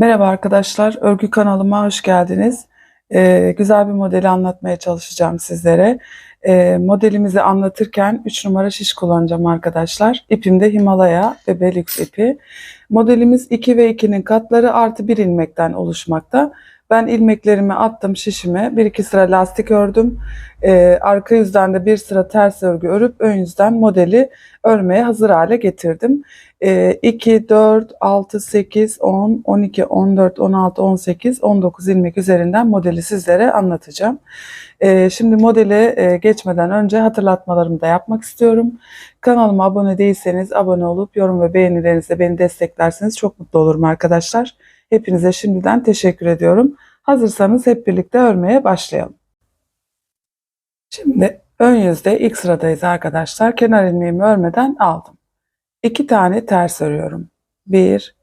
Merhaba arkadaşlar, örgü kanalıma hoş geldiniz. Ee, güzel bir modeli anlatmaya çalışacağım sizlere. Ee, modelimizi anlatırken 3 numara şiş kullanacağım arkadaşlar. İpim de Himalaya ve Belux ipi. Modelimiz 2 ve 2'nin katları artı 1 ilmekten oluşmakta. Ben ilmeklerimi attım şişime. Bir iki sıra lastik ördüm. Ee, arka yüzden de bir sıra ters örgü örüp ön yüzden modeli örmeye hazır hale getirdim. Ee, 2, 4, 6, 8, 10, 12, 14, 16, 18, 19 ilmek üzerinden modeli sizlere anlatacağım. Ee, şimdi modele e, geçmeden önce hatırlatmalarımı da yapmak istiyorum. Kanalıma abone değilseniz abone olup yorum ve beğenilerinizle beni desteklerseniz çok mutlu olurum arkadaşlar. Hepinize şimdiden teşekkür ediyorum. Hazırsanız hep birlikte örmeye başlayalım. Şimdi ön yüzde ilk sıradayız arkadaşlar. Kenar ilmeğimi örmeden aldım. İki tane ters örüyorum. Bir,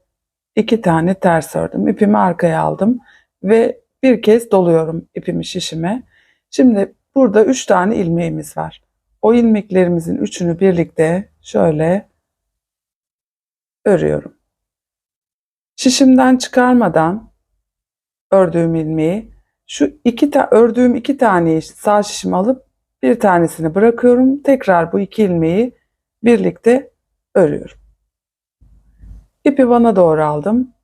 iki tane ters ördüm. İpimi arkaya aldım ve bir kez doluyorum ipimi şişime. Şimdi burada üç tane ilmeğimiz var. O ilmeklerimizin üçünü birlikte şöyle örüyorum. Şişimden çıkarmadan ördüğüm ilmeği şu iki ta ördüğüm iki taneyi sağ şişim alıp bir tanesini bırakıyorum. Tekrar bu iki ilmeği birlikte örüyorum. İpi bana doğru aldım.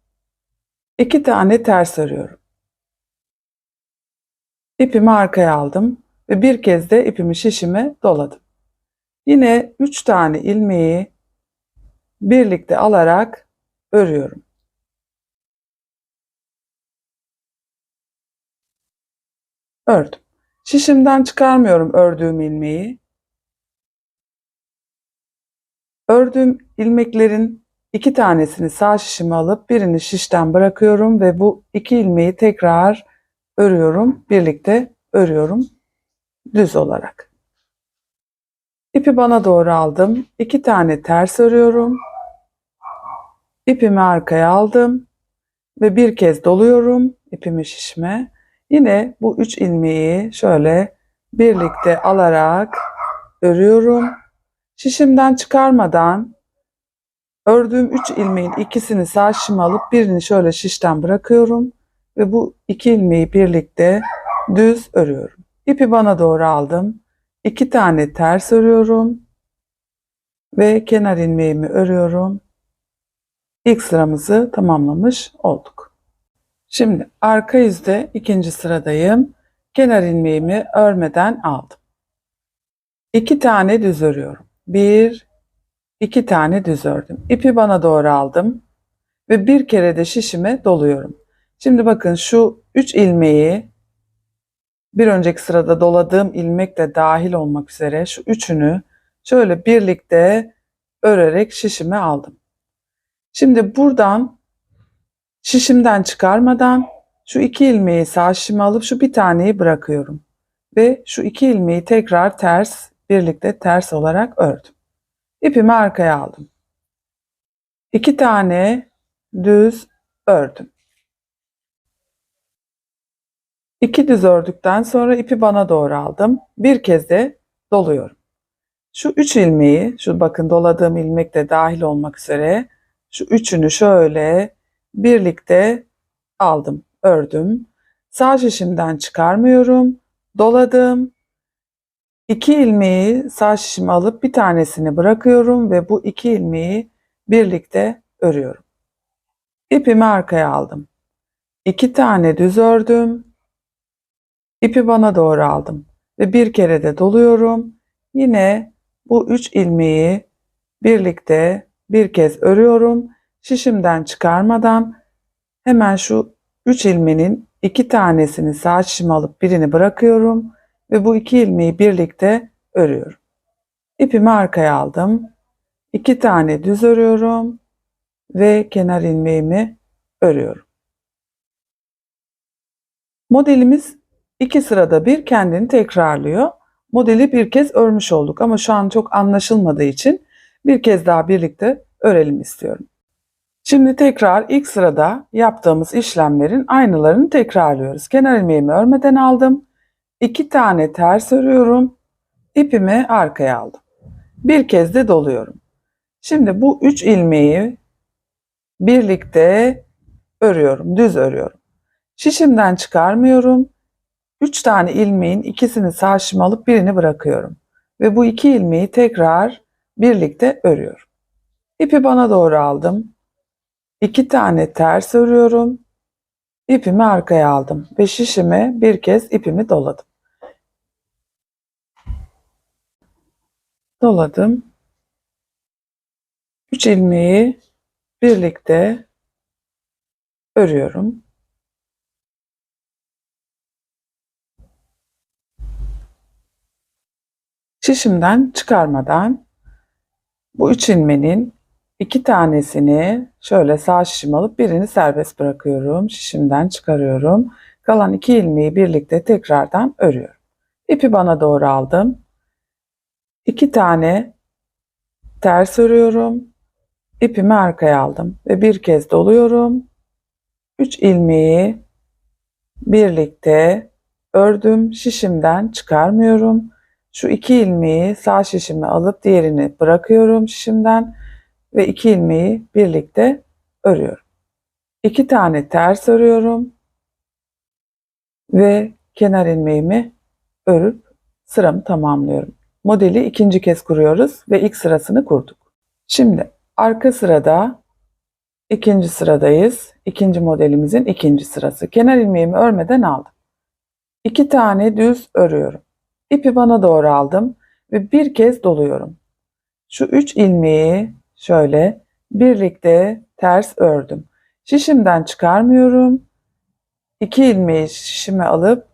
İki tane ters örüyorum. İpimi arkaya aldım ve bir kez de ipimi şişime doladım. Yine üç tane ilmeği birlikte alarak örüyorum. Ördüm. Şişimden çıkarmıyorum ördüğüm ilmeği. Ördüğüm ilmeklerin iki tanesini sağ şişime alıp birini şişten bırakıyorum ve bu iki ilmeği tekrar örüyorum. Birlikte örüyorum düz olarak. İpi bana doğru aldım. İki tane ters örüyorum. İpimi arkaya aldım ve bir kez doluyorum ipimi şişme. Yine bu üç ilmeği şöyle birlikte alarak örüyorum. Şişimden çıkarmadan ördüğüm üç ilmeğin ikisini sağ şişime alıp birini şöyle şişten bırakıyorum ve bu iki ilmeği birlikte düz örüyorum. İpi bana doğru aldım. İki tane ters örüyorum ve kenar ilmeğimi örüyorum. İlk sıramızı tamamlamış olduk. Şimdi arka yüzde ikinci sıradayım. Kenar ilmeğimi örmeden aldım. İki tane düz örüyorum. Bir, iki tane düz ördüm. İpi bana doğru aldım ve bir kere de şişime doluyorum. Şimdi bakın şu üç ilmeği bir önceki sırada doladığım ilmek de dahil olmak üzere şu üçünü şöyle birlikte örerek şişime aldım. Şimdi buradan şişimden çıkarmadan şu iki ilmeği sağ şişime alıp şu bir taneyi bırakıyorum. Ve şu iki ilmeği tekrar ters birlikte ters olarak ördüm. İpimi arkaya aldım. İki tane düz ördüm. İki düz ördükten sonra ipi bana doğru aldım. Bir kez de doluyorum. Şu üç ilmeği, şu bakın doladığım ilmek de dahil olmak üzere şu üçünü şöyle birlikte aldım, ördüm. Sağ şişimden çıkarmıyorum. Doladım. İki ilmeği sağ şişime alıp bir tanesini bırakıyorum ve bu iki ilmeği birlikte örüyorum. İpimi arkaya aldım. İki tane düz ördüm. İpi bana doğru aldım ve bir kere de doluyorum. Yine bu üç ilmeği birlikte bir kez örüyorum. Şişimden çıkarmadan hemen şu üç ilmeğin iki tanesini sağ şişime alıp birini bırakıyorum ve bu iki ilmeği birlikte örüyorum. İpimi arkaya aldım. İki tane düz örüyorum ve kenar ilmeğimi örüyorum. Modelimiz iki sırada bir kendini tekrarlıyor. Modeli bir kez örmüş olduk ama şu an çok anlaşılmadığı için bir kez daha birlikte örelim istiyorum. Şimdi tekrar ilk sırada yaptığımız işlemlerin aynılarını tekrarlıyoruz. Kenar ilmeğimi örmeden aldım. İki tane ters örüyorum. İpimi arkaya aldım. Bir kez de doluyorum. Şimdi bu üç ilmeği birlikte örüyorum, düz örüyorum. Şişimden çıkarmıyorum. 3 tane ilmeğin ikisini sağ şişime alıp birini bırakıyorum. Ve bu iki ilmeği tekrar birlikte örüyorum. İpi bana doğru aldım. 2 tane ters örüyorum. İpimi arkaya aldım ve şişime bir kez ipimi doladım. Doladım. 3 ilmeği birlikte örüyorum. Şişimden çıkarmadan bu üç ilmenin iki tanesini şöyle sağ şişim alıp birini serbest bırakıyorum. Şişimden çıkarıyorum. Kalan iki ilmeği birlikte tekrardan örüyorum. İpi bana doğru aldım. İki tane ters örüyorum. İpimi arkaya aldım ve bir kez doluyorum. 3 ilmeği birlikte ördüm. Şişimden çıkarmıyorum. Şu iki ilmeği sağ şişime alıp diğerini bırakıyorum şişimden ve iki ilmeği birlikte örüyorum. İki tane ters örüyorum ve kenar ilmeğimi örüp sıramı tamamlıyorum. Modeli ikinci kez kuruyoruz ve ilk sırasını kurduk. Şimdi arka sırada ikinci sıradayız. İkinci modelimizin ikinci sırası. Kenar ilmeğimi örmeden aldım. İki tane düz örüyorum. İpi bana doğru aldım ve bir kez doluyorum. Şu üç ilmeği şöyle birlikte ters ördüm. Şişimden çıkarmıyorum. İki ilmeği şişime alıp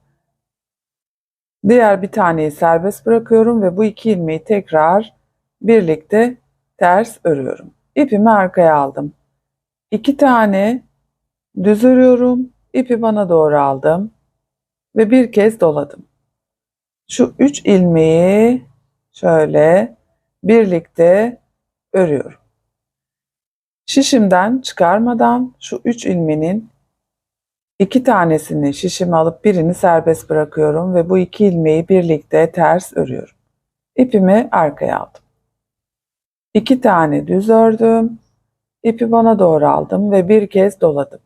diğer bir taneyi serbest bırakıyorum ve bu iki ilmeği tekrar birlikte ters örüyorum. İpimi arkaya aldım. İki tane düz örüyorum. İpi bana doğru aldım ve bir kez doladım. Şu üç ilmeği şöyle birlikte örüyorum. Şişimden çıkarmadan şu üç ilmenin iki tanesini şişime alıp birini serbest bırakıyorum ve bu iki ilmeği birlikte ters örüyorum. İpimi arkaya aldım. İki tane düz ördüm. İpi bana doğru aldım ve bir kez doladım.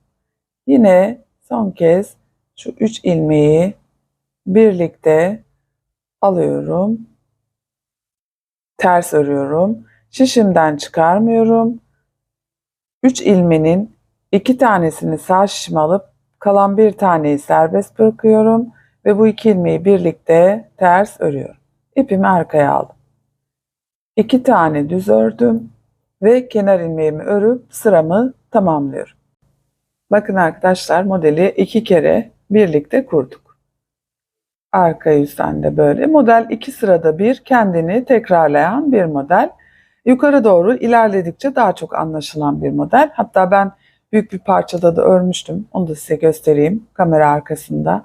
Yine son kez şu üç ilmeği birlikte alıyorum. Ters örüyorum. Şişimden çıkarmıyorum. 3 ilmenin iki tanesini sağ şişime alıp kalan bir taneyi serbest bırakıyorum ve bu iki ilmeği birlikte ters örüyorum. İpimi arkaya aldım. İki tane düz ördüm ve kenar ilmeğimi örüp sıramı tamamlıyorum. Bakın arkadaşlar modeli iki kere birlikte kurduk. Arka yüzden de böyle. Model iki sırada bir kendini tekrarlayan bir model. Yukarı doğru ilerledikçe daha çok anlaşılan bir model. Hatta ben büyük bir parçada da örmüştüm. Onu da size göstereyim. Kamera arkasında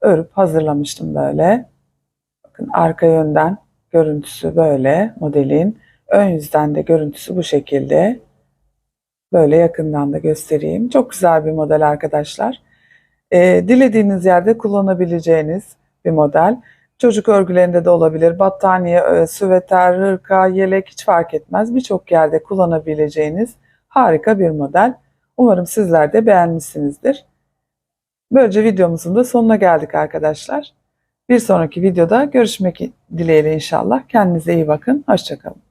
örüp hazırlamıştım böyle. Bakın arka yönden görüntüsü böyle modelin. Ön yüzden de görüntüsü bu şekilde. Böyle yakından da göstereyim. Çok güzel bir model arkadaşlar. Ee, dilediğiniz yerde kullanabileceğiniz bir model. Çocuk örgülerinde de olabilir. Battaniye, e, süveter, hırka, yelek hiç fark etmez. Birçok yerde kullanabileceğiniz harika bir model. Umarım sizler de beğenmişsinizdir. Böylece videomuzun da sonuna geldik arkadaşlar. Bir sonraki videoda görüşmek dileğiyle inşallah. Kendinize iyi bakın. Hoşçakalın.